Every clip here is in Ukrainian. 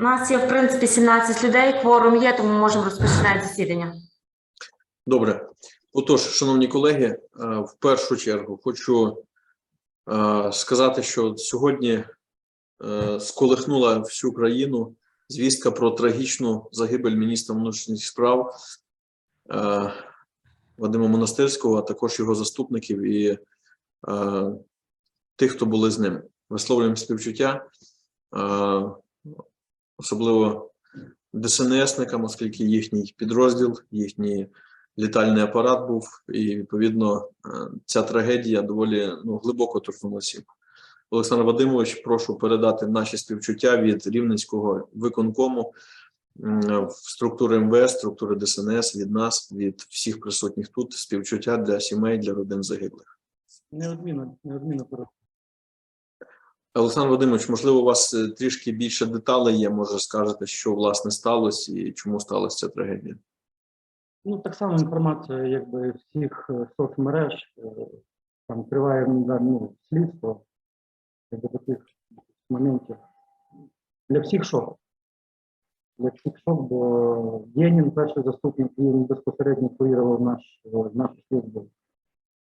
У нас є, в принципі, 17 людей, кворум є, тому можемо розпочинати засідання. Добре. Отож, шановні колеги, е, в першу чергу хочу е, сказати, що сьогодні е, сколихнула всю країну звістка про трагічну загибель міністра внутрішніх справ Вадима Монастирського, а також його заступників і тих, хто були з ним. Висловлюємо співчуття, особливо ДСНСникам, оскільки їхній підрозділ, їхній літальний апарат був, і відповідно е, ця трагедія доволі ну, глибоко торкнула всіх. Олександр Вадимович, прошу передати наші співчуття від Рівненського виконкому структури МВС, структури ДСНС, від нас, від всіх присутніх тут співчуття для сімей, для родин загиблих. Неодмінно, неодмінно перед. Олександр Вадимович, можливо, у вас е, трішки більше деталей є, може скажете, що власне сталося і чому сталася ця трагедія. Ну, так само інформація, якби всіх е, соцмереж, е, там триває ну, слідство, якби таких моментів. Для всіх шок. Для всіх шок, бо Єнін, перший заступник, він безпосередньо курував наш, нашу службу.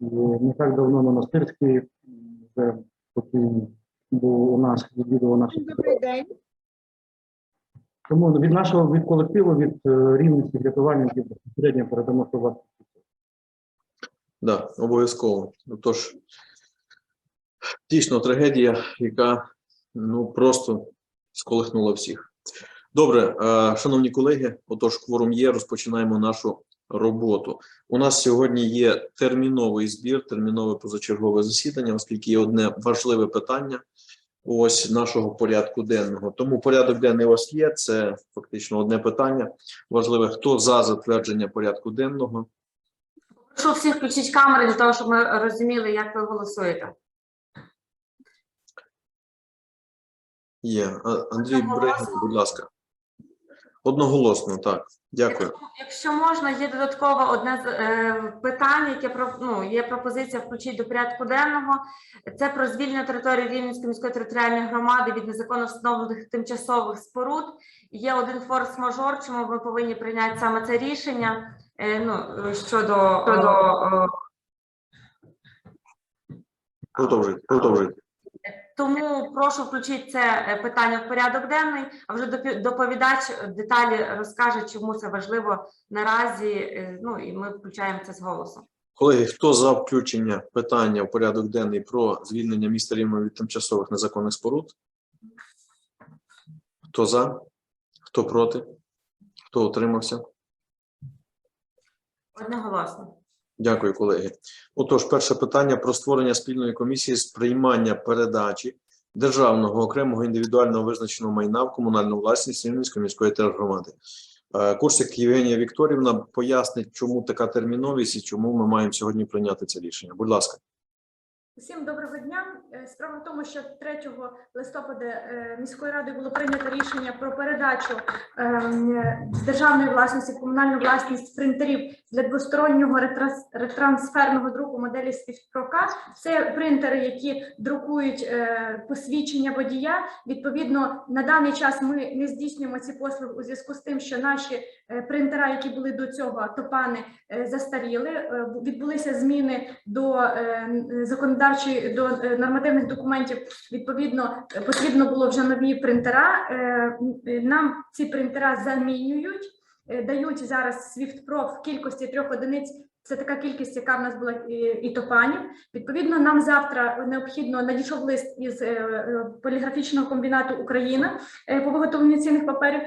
І не так давно Монастирський, вже поки був у нас, відвідував нашу Добрий день. Тому від нашого від колективу, від е, рівних рятувальників безпосередньо передамо що вас. Да, обов'язково. Тож, дійсно трагедія, яка ну просто сколихнула всіх. Добре, е, шановні колеги, отож, кворум є, розпочинаємо нашу роботу. У нас сьогодні є терміновий збір, термінове позачергове засідання, оскільки є одне важливе питання ось нашого порядку денного. Тому порядок денний у вас є. Це фактично одне питання. Важливе, хто за затвердження порядку денного. Прошу всіх включити камери для того, щоб ми розуміли, як ви голосуєте. Є. А- Андрій Брегін, будь ласка. Одноголосно, так. Дякую. Якщо можна, є додатково одне з- е, питання, яке про ну є пропозиція включити до порядку денного. Це про звільнення території Рівненської міської територіальної громади від незаконно встановлених тимчасових споруд. Є один форс-мажор, чому ми повинні прийняти саме це рішення. е, Ну е, щодо щодо е, Продовжуйте, продовжуйте. Тому прошу включити це е, питання в порядок денний, а вже доповідач деталі розкаже, чому це важливо наразі. е, Ну і ми включаємо це з голосу. Колеги, хто за включення питання в порядок денний про звільнення міста Рівного від тимчасових незаконних споруд? Хто за? Хто проти? Хто утримався? Одноголосно. Дякую, колеги. Отож, перше питання про створення спільної комісії з приймання передачі державного окремого індивідуального визначеного майна в комунальну власність Рівненської міської тергромади. Е, Курсик Євгенія Вікторівна пояснить, чому така терміновість і чому ми маємо сьогодні прийняти це рішення. Будь ласка. Усім доброго дня. Е, Справа в тому, що 3 листопада е, міською радою було прийнято рішення про передачу ем, з державної власності в комунальну власність принтерів для двостороннього ретрансферного друку моделі Свіфтпрока. Це принтери, які друкують е, посвідчення водія. Відповідно, на даний час ми не здійснюємо ці послуги у зв'язку з тим, що наші е, принтера, які були до цього топани, е, застаріли. Е, Відбулися зміни до е, н- до е, нормативних документів. Відповідно, потрібно було вже нові принтера. Е, Нам ці принтера замінюють, е, дають зараз Swift Pro в кількості трьох одиниць. Це така кількість, яка в нас була і, топанів. Відповідно, нам завтра необхідно надійшов лист із е, е, поліграфічного комбінату Україна е, по виготовленню цінних паперів,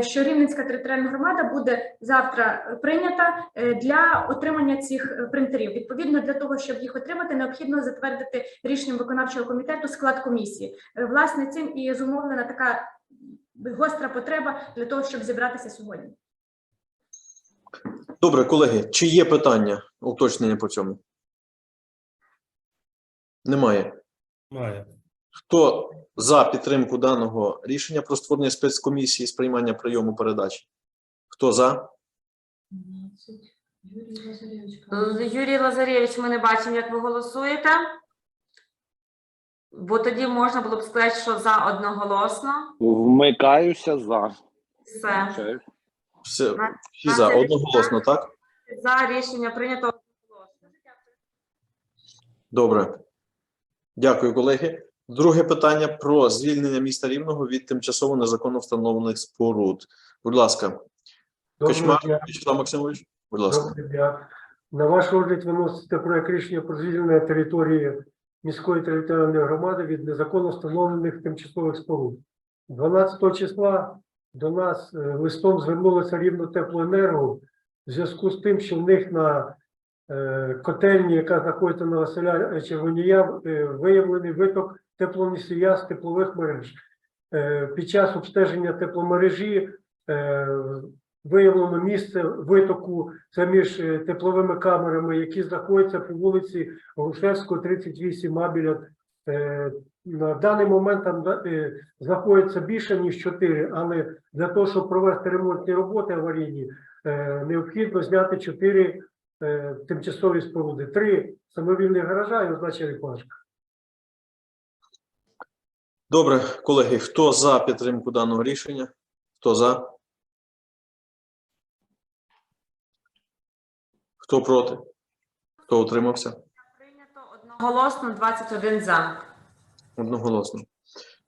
що Рівненська територіальна громада буде завтра прийнята для отримання цих принтерів. Відповідно, для того, щоб їх отримати, необхідно затвердити рішенням виконавчого комітету склад комісії. Власне, цим і зумовлена така гостра потреба для того, щоб зібратися сьогодні. Добре, колеги, чи є питання, уточнення по цьому? Немає. Має. Хто за підтримку даного рішення про створення спецкомісії з приймання прийому передачі? Хто за? Юрій Лазарєвич, ми не бачимо, як ви голосуєте. Бо тоді можна було б сказати, що за одноголосно. Вмикаюся за. Все. Це Все, всі за одноголосно, так? За рішення прийнято одноголосно. Добре. Дякую, колеги. Друге питання про звільнення міста Рівного від тимчасово незаконно встановлених споруд. Будь ласка, Кочмар. Вячеслав Максимович, будь ласка. Дня. На ваш розгляд виноситься проект рішення про звільнення території міської територіальної громади від незаконно встановлених тимчасових споруд. 12 числа до нас е, листом звернулося рівно теплоенерго в зв'язку з тим, що в них на е, котельні, яка знаходиться на Василя Червонія, е, виявлений виток теплоносія з теплових мереж. Під час обстеження тепломережі виявлено місце витоку це між тепловими камерами, які знаходяться по вулиці Грушевського, 38 а біля. На даний момент там е, знаходиться більше ніж 4, але для того, щоб провести ремонтні роботи аварійні, е, необхідно зняти 4 е, тимчасові споруди, 3 самовільних гаража і одна черепашка. Добре, колеги, хто за підтримку даного рішення? Хто за? Хто проти? Хто утримався? Прийнято одноголосно 21 за. Одноголосно.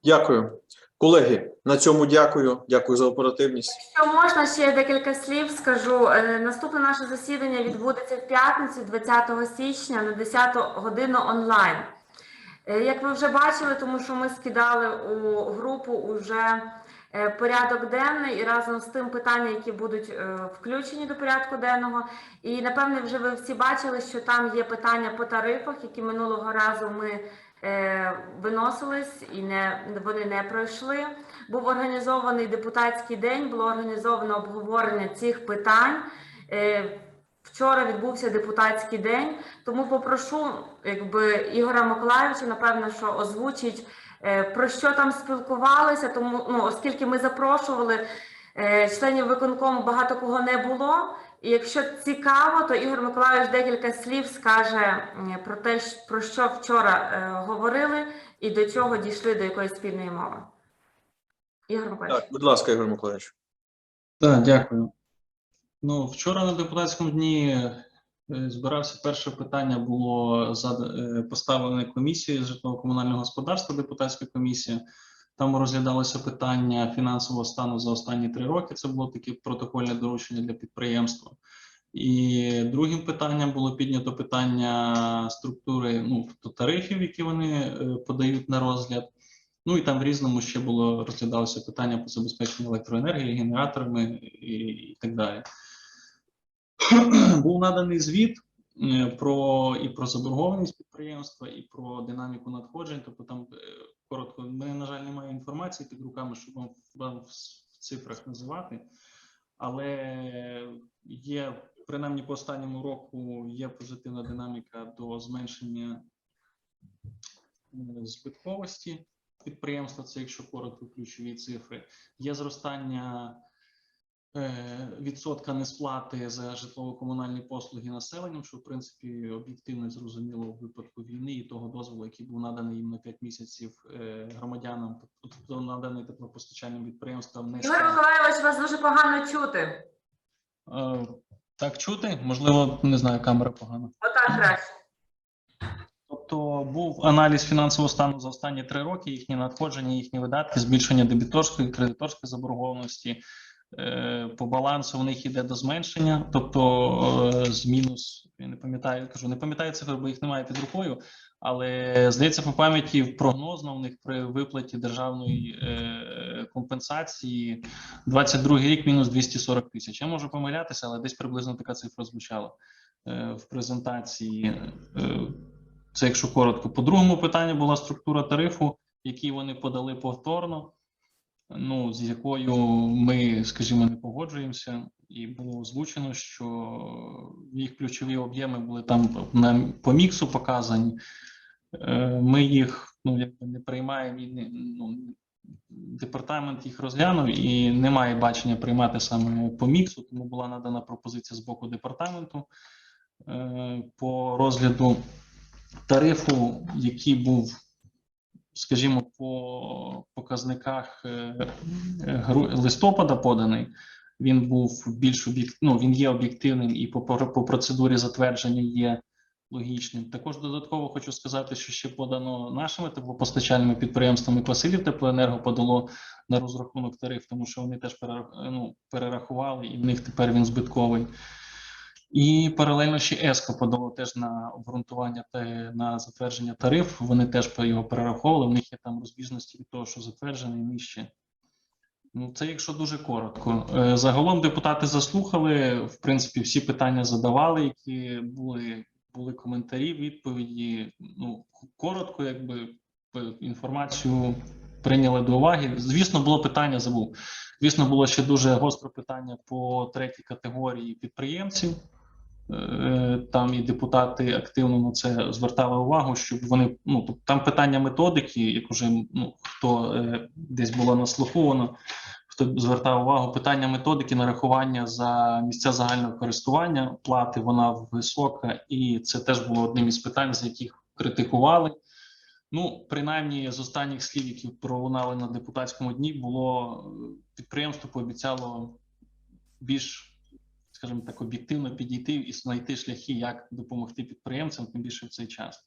Дякую. Колеги, на цьому дякую. Дякую за оперативність. Якщо можна, ще декілька слів скажу. Е, Наступне наше засідання відбудеться в п'ятницю, 20 січня на 10 годину онлайн. Е, Як ви вже бачили, тому що ми скидали у групу уже е, порядок денний і разом з тим питання, які будуть включені до порядку денного. І напевне, вже ви всі бачили, що там є питання по тарифах, які минулого разу ми виносились і не вони не пройшли. Був організований депутатський день, було організовано обговорення цих питань. Е, Вчора відбувся депутатський день, тому попрошу якби Ігоря Миколаївича, напевно, що озвучить е, про що там спілкувалися. Тому ну, оскільки ми запрошували е, членів виконкому, багато кого не було. І якщо цікаво, то Ігор Миколаївич декілька слів скаже про те, про що вчора е, говорили, і до чого дійшли до якоїсь спільної мови. Ігор Миколаївич. Так, будь ласка, Ігор Миколаївич. Так, дякую. Ну, вчора на депутатському дні е, збирався перше питання, було зад- е, поставлене комісією з житлово-комунального господарства, депутатська комісія. Там розглядалося питання фінансового стану за останні три роки. Це було таке протокольне доручення для підприємства. І другим питанням було піднято питання структури ну, тобто тарифів, які вони е, подають на розгляд. Ну і там в різному ще було розглядалося питання по забезпеченню електроенергії, генераторами і, і так далі. Був наданий звіт е, про і про заборгованість підприємства, і про динаміку надходжень. Тобто, там е, коротко, мене, на жаль, немає інформації під руками, щоб вам, вам в цифрах називати. Але є, принаймні по останньому року, є позитивна динаміка до зменшення е, збитковості підприємства, це якщо коротко ключові цифри. Є зростання відсотка несплати за житлово-комунальні послуги населенням, що в принципі об'єктивно зрозуміло в випадку війни і того дозволу, який був наданий їм на 5 місяців е, громадянам, тобто наданий теплопостачальним підприємствам не Ігор Миколаївич, вас дуже погано чути. Е, Так чути? Можливо, не знаю, камера погана. Отак краще. Тобто був аналіз фінансового стану за останні три роки, їхні надходження, їхні видатки, збільшення дебіторської, кредиторської заборгованості. Е, По балансу в них йде до зменшення, тобто е, з мінус, я не пам'ятаю, кажу, не пам'ятаю цифри, бо їх немає під рукою. Але здається, по пам'яті прогнозно в них при виплаті державної е, компенсації 22 рік мінус 240 тисяч. Я можу помилятися, але десь приблизно така цифра звучала в презентації. Це якщо коротко. По другому питанню була структура тарифу, який вони подали повторно, ну з якою ми, скажімо, не погоджуємося, і було озвучено, що їх ключові об'єми були там на по міксу показані. Е, Ми їх ну якби не приймаємо і не ну. Департамент їх розглянув і немає бачення приймати саме по міксу, тому була надана пропозиція з боку департаменту е, по розгляду тарифу, який був скажімо, по показниках е, гру- листопада поданий, він був більш об'єк... ну, він є об'єктивним і по, по процедурі затвердження є логічним. Також додатково хочу сказати, що ще подано нашими теплопостачальними підприємствами Василів Теплоенерго подало на розрахунок тариф, тому що вони теж перерах- ну, перерахували, і в них тепер він збитковий. І паралельно ще ЕСКО подало теж на обґрунтування та на затвердження тариф. Вони теж його перераховували. В них є там розбіжності від того, що затверджений нижче. Ну, це якщо дуже коротко. Е, Загалом депутати заслухали, в принципі, всі питання задавали, які були, були коментарі, відповіді. Ну, коротко, якби інформацію прийняли до уваги. Звісно, було питання, забув. Звісно, було ще дуже гостре питання по третій категорії підприємців. Е, Там і депутати активно на це звертали увагу, щоб вони ну тобто там питання методики, як уже ну хто е, десь було наслуховано, хто звертав увагу, питання методики нарахування за місця загального користування плати, вона висока, і це теж було одним із питань, з яких критикували. Ну, принаймні, з останніх слів, які пролунали на депутатському дні, було е, підприємство пообіцяло більш, скажімо так, об'єктивно підійти і знайти шляхи, як допомогти підприємцям, тим більше в цей час.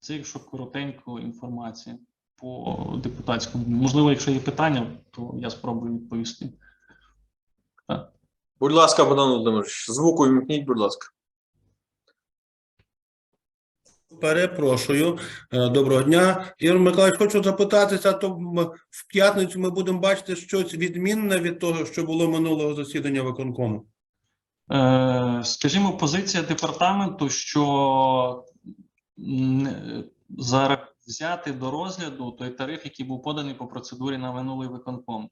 Це якщо коротенько інформація по депутатському. Можливо, якщо є питання, то я спробую відповісти. Будь ласка, Богдан Володимирович, звуку вімкніть, будь ласка. Перепрошую, Е, доброго дня. Ігор Миколаївич, хочу запитатися, то в п'ятницю ми будемо бачити щось відмінне від того, що було минулого засідання виконкому. Е, скажімо, позиція департаменту, що зараз взяти до розгляду той тариф, який був поданий по процедурі на минулий виконком.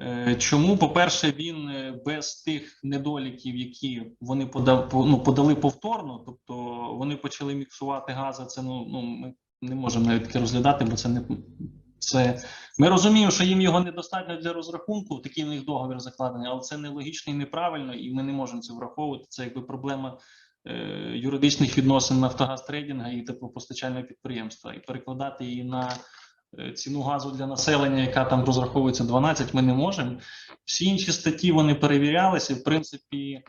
Е, Чому, по-перше, він е, без тих недоліків, які вони подав, по- ну, подали повторно, тобто вони почали міксувати газ, а це ну, ну ми не можемо навіть таке розглядати, бо це не це. Ми розуміємо, що їм його недостатньо для розрахунку, такий в них договір закладений, але це нелогічно і неправильно, і ми не можемо це враховувати. Це якби проблема е, юридичних відносин Нафтогаз трейдинга і теплопостачального підприємства. І перекладати її на е, ціну газу для населення, яка там розраховується 12, ми не можемо. Всі інші статті вони перевірялися. В принципі,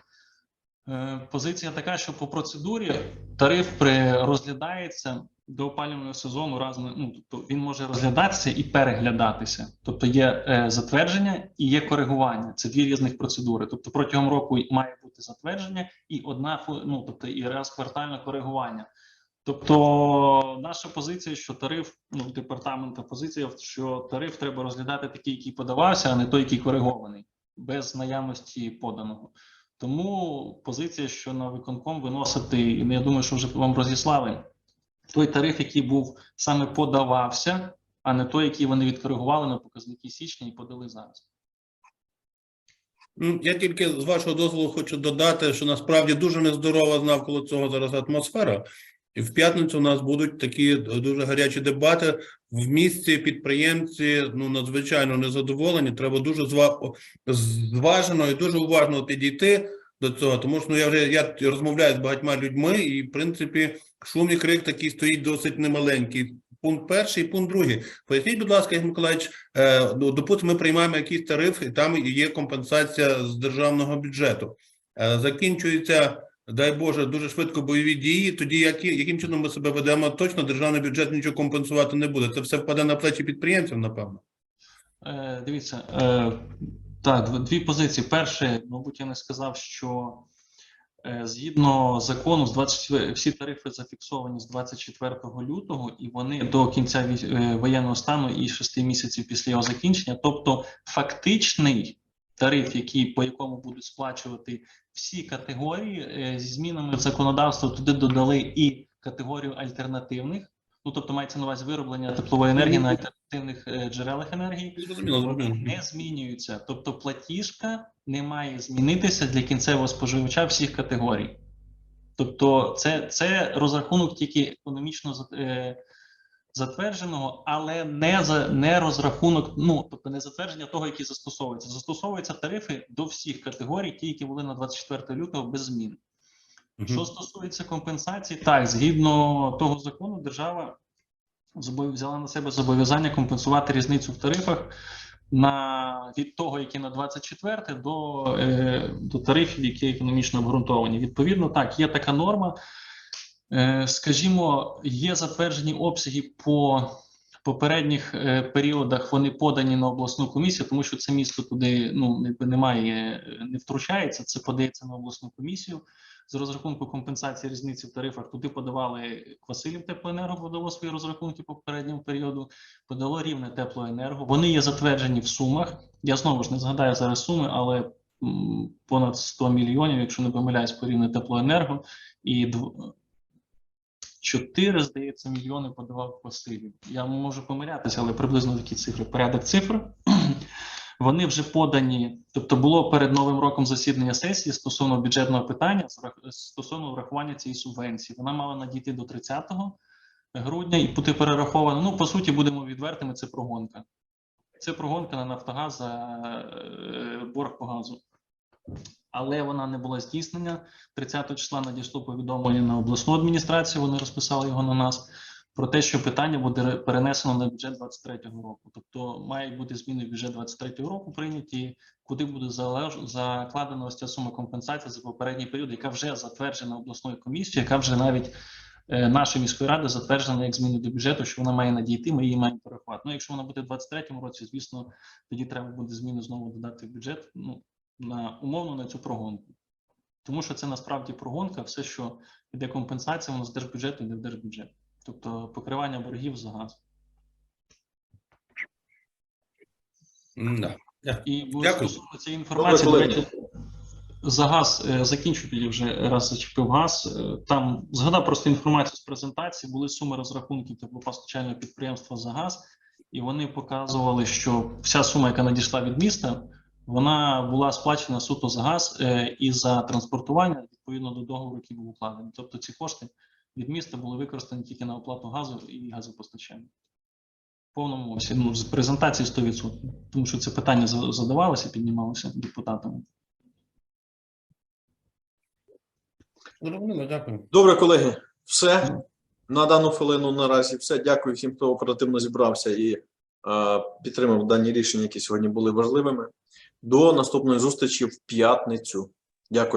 е, позиція така, що по процедурі тариф при розглядається до опалювального сезону раз ну, тобто він може розглядатися і переглядатися. Тобто є е, затвердження і є коригування. Це дві різних процедури. Тобто протягом року має бути затвердження і одна ну, тобто і раз квартальне коригування. Тобто наша позиція, що тариф, ну департамента позиція, що тариф треба розглядати такий, який подавався, а не той, який коригований, без наявності поданого. Тому позиція, що на виконком виносити, і я думаю, що вже вам розіслали той тариф, який був саме подавався, а не той, який вони відкоригували на показники січня і подали зараз. М, Я тільки з вашого дозволу хочу додати, що насправді дуже нездорова навколо цього зараз атмосфера. І в п'ятницю у нас будуть такі дуже гарячі дебати. В місті підприємці ну надзвичайно незадоволені. Треба дуже зва- зважено і дуже уважно підійти до цього. Тому що ну я вже я розмовляю з багатьма людьми, і в принципі шум і крик такий стоїть досить немаленький. Пункт перший, пункт другий. Поясніть, будь ласка, Ігор Миколаївич, е, ну, допустимо, ми приймаємо якийсь тариф, і там є компенсація з державного бюджету. Е, закінчується, дай Боже, дуже швидко бойові дії. Тоді які, яким чином ми себе ведемо? Точно державний бюджет нічого компенсувати не буде. Це все впаде на плечі підприємців, напевно. Е, дивіться, так, дві позиції. Перше, мабуть, я не сказав, що е, згідно закону, з 24, всі тарифи зафіксовані з 24 лютого, і вони до кінця е, воєнного стану і 6 місяців після його закінчення. Тобто, фактичний тариф, який по якому будуть сплачувати всі категорії, е, зі змінами в законодавство туди додали і категорію альтернативних. Ну, тобто мається на увазі вироблення теплової енергії на альтернативних е, джерелах енергії не змінюються. Тобто платіжка не має змінитися для кінцевого споживача всіх категорій. Тобто, це, це розрахунок тільки економічно е, затвердженого, але не за не розрахунок, ну тобто не затвердження того, який застосовується. Застосовуються тарифи до всіх категорій, ті, які були на 24 лютого без змін. Що стосується компенсації, так згідно того закону, держава взяла на себе зобов'язання компенсувати різницю в тарифах на від того, які на 24 до, е, до тарифів, які економічно обґрунтовані. Відповідно, так, є така норма. Е, скажімо, є затверджені обсяги по попередніх е, періодах. Вони подані на обласну комісію, тому що це місто туди ну немає, е, не втручається. Це подається на обласну комісію з розрахунку компенсації різниці в тарифах. Туди подавали Квасилів теплоенерго, подало свої розрахунки по попередньому періоду. Подало рівне теплоенерго. Вони є затверджені в сумах. Я знову ж не згадаю зараз суми, але понад 100 мільйонів, якщо не помиляюсь, по рівне теплоенерго, і дв- 4, здається, мільйони подавав Василів. Я можу помилятися, але приблизно такі цифри. Порядок цифр. Вони вже подані, тобто було перед новим роком засідання сесії стосовно бюджетного питання стосовно врахування цієї субвенції. Вона мала надійти до 30 грудня і бути перерахована. Ну, по суті, будемо відвертими. Це прогонка. Це прогонка на Нафтогаз за е, борг по газу. Але вона не була здійснена. 30 числа надійшло повідомлення на обласну адміністрацію. Вони розписали його на нас про те, що питання буде перенесено на бюджет 23-го року. Тобто мають бути зміни в бюджет 23-го року прийняті, куди буде закладена ось ця сума компенсації за попередній період, яка вже затверджена обласною комісією, яка вже навіть е, нашої міської ради затверджена як зміни до бюджету, що вона має надійти, ми її маємо порахувати. Ну, якщо вона буде в 23-му році, звісно, тоді треба буде зміни знову додати в бюджет. Ну на умовно на цю прогонку. Тому що це насправді прогонка, все, що йде компенсація, воно з держбюджету йде в держбюджет. Тобто покривання боргів за газ. М-да. І стосовно цієї інформації, до речі, за газ е, закінчу тоді вже раз зачепив газ. Е, Там згадав просто інформацію з презентації. Були суми розрахунків теплопостачального підприємства за газ, і вони показували, що вся сума, яка надійшла від міста, вона була сплачена суто за газ е, і за транспортування відповідно до договору, який був укладений. Тобто ці кошти від міста були використані тільки на оплату газу і газопостачання. В повному обсязі, ну, з презентації 100%. Тому що це питання задавалося, піднімалося депутатами. Дякую. Добре, колеги, все. На дану хвилину наразі все. Дякую всім, хто оперативно зібрався і е, підтримав дані рішення, які сьогодні були важливими. До наступної зустрічі в п'ятницю. Дякую.